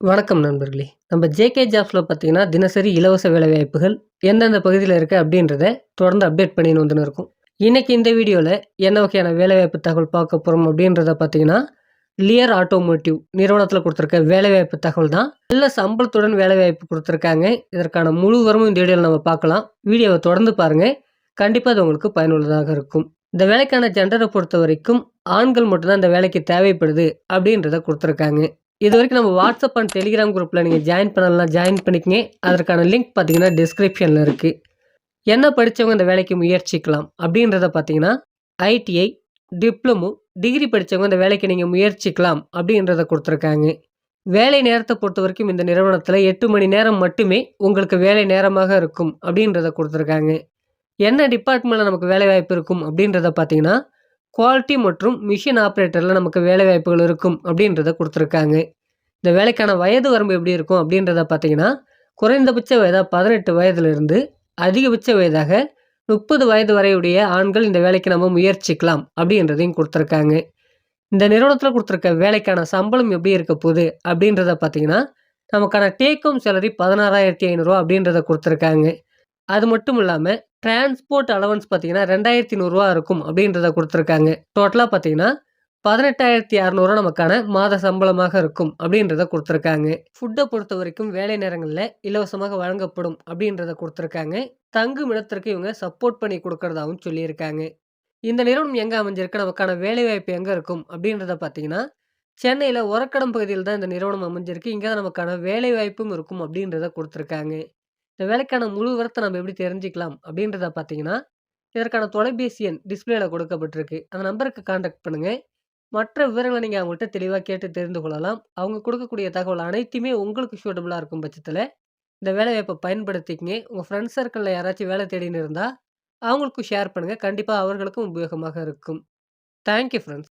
வணக்கம் நண்பர்களே. நம்ம ஜேகே ஜாப்ஸில் பார்த்தீங்கன்னா தினசரி இலவச வேலைவாய்ப்புகள் எந்தெந்த பகுதியில் இருக்குது அப்படின்றத தொடர்ந்து அப்டேட் பண்ணின்னு வந்துன்னு இருக்கும். இன்றைக்கி இந்த வீடியோவில் என்ன வகையான வேலைவாய்ப்பு தகவல் பார்க்க போகிறோம் அப்படின்றத பார்த்தீங்கன்னா லியர் ஆட்டோமோட்டிவ் நிறுவனத்தில் கொடுத்துருக்க வேலைவாய்ப்பு தகவல் தான். நல்ல சம்பளத்துடன் வேலைவாய்ப்பு கொடுத்துருக்காங்க. இதற்கான முழு வரமும் இந்த வீடியோவில் நம்ம பார்க்கலாம். வீடியோவை தொடர்ந்து பாருங்கள் கண்டிப்பாக அது உங்களுக்கு பயனுள்ளதாக இருக்கும். இந்த வேலைக்கான ஜெண்டரை பொறுத்த வரைக்கும் ஆண்கள் மட்டும்தான் இந்த வேலைக்கு தேவைப்படுது அப்படின்றத கொடுத்துருக்காங்க. இது வரைக்கும் நம்ம வாட்ஸ்அப் அண்ட் டெலிகிராம் குரூப்பில் நீங்கள் ஜாயின் பண்ணலாம் ஜாயின் பண்ணிக்கங்க. அதற்கான லிங்க் பார்த்தீங்கன்னா டிஸ்கிரிப்ஷனில் இருக்குது என்ன படித்தவங்க இந்த வேலைக்கு முயற்சிக்கலாம்? அப்படின்றத பார்த்தீங்கன்னா ஐடிஐ டிப்ளமோ டிகிரி படித்தவங்க இந்த வேலைக்கு நீங்கள் முயற்சிக்கலாம் அப்படின்றத கொடுத்துருக்காங்க. வேலை நேரத்தை பொறுத்த வரைக்கும் இந்த நிறுவனத்தில் எட்டு மணி நேரம் மட்டுமே உங்களுக்கு வேலை நேரமாக இருக்கும் அப்படின்றத கொடுத்துருக்காங்க. என்ன டிபார்ட்மெண்ட்டில் நமக்கு வேலை வாய்ப்பு இருக்கும் அப்படின்றத பார்த்தீங்கன்னா குவாலிட்டி மற்றும் மிஷின் ஆப்ரேட்டரில் நமக்கு வேலை வாய்ப்புகள் இருக்கும் அப்படின்றத கொடுத்துருக்காங்க. இந்த வேலைக்கான வயது வரம்பு எப்படி இருக்கும் அப்படின்றத பார்த்தீங்கன்னா குறைந்தபட்ச வயதாக பதினெட்டு வயதிலிருந்து அதிகபட்ச வயதாக முப்பது வயது வரையுடைய ஆண்கள் இந்த வேலைக்கு நம்ம முயற்சிக்கலாம் அப்படின்றதையும் கொடுத்துருக்காங்க. இந்த நிறுவனத்தில் கொடுத்துருக்க வேலைக்கான சம்பளம் எப்படி இருக்க போகுது அப்படின்றத பார்த்தீங்கன்னா நமக்கான டேக் ஹோம் சேலரி பதினாறாயிரத்தி ஐநூறுரூவா அப்படின்றத கொடுத்துருக்காங்க. அது மட்டும் இல்லாமல் டிரான்ஸ்போர்ட் அலவன்ஸ் பார்த்தீங்கன்னா ரெண்டாயிரத்தி நூறுரூவா இருக்கும் அப்படின்றத கொடுத்துருக்காங்க. டோட்டலாக பார்த்தீங்கன்னா பதினெட்டாயிரத்தி அறநூறுவா நமக்கான மாத சம்பளமாக இருக்கும் அப்படின்றத கொடுத்துருக்காங்க. ஃபுட்டை பொறுத்த வரைக்கும் வேலை நேரங்களில் இலவசமாக வழங்கப்படும் அப்படின்றத கொடுத்துருக்காங்க. தங்கும் இடத்திற்கு இவங்க சப்போர்ட் பண்ணி கொடுக்கறதாகவும் சொல்லியிருக்காங்க. இந்த நிறுவனம் எங்கே அமைஞ்சிருக்கு? நமக்கான வேலைவாய்ப்பு எங்கே இருக்கும்? அப்படின்றத பார்த்தீங்கன்னா சென்னையில் உரக்கடம் பகுதியில் தான் இந்த நிறுவனம் அமைஞ்சிருக்கு. இங்கே தான் நமக்கான வேலைவாய்ப்பும் இருக்கும் அப்படின்றத கொடுத்துருக்காங்க. இந்த வேலைக்கான முழு விவரத்தை நம்ம எப்படி தெரிஞ்சுக்கலாம் அப்படின்றத பார்த்தீங்கன்னா இதற்கான தொலைபேசி எண் டிஸ்பிளேல கொடுக்கப்பட்டிருக்கு. அந்த நம்பருக்கு காண்டாக்ட் பண்ணுங்கள் மற்ற விவரங்களை நீங்கள் அவங்கள்ட்ட தெளிவாக கேட்டு தெரிந்து கொள்ளலாம். அவங்க கொடுக்கக்கூடிய தகவல் அனைத்துமே உங்களுக்கு சூட்டபுளாக இருக்கும் பட்சத்தில் இந்த வேலைவாய்ப்பை பயன்படுத்திக்கங்க. உங்கள் ஃப்ரெண்ட்ஸ் சர்க்கிளில் யாராச்சும் வேலை தேடின்னு இருந்தால் அவங்களுக்கும் ஷேர் பண்ணுங்கள் கண்டிப்பாக அவர்களுக்கும் உபயோகமாக இருக்கும். Thank you friends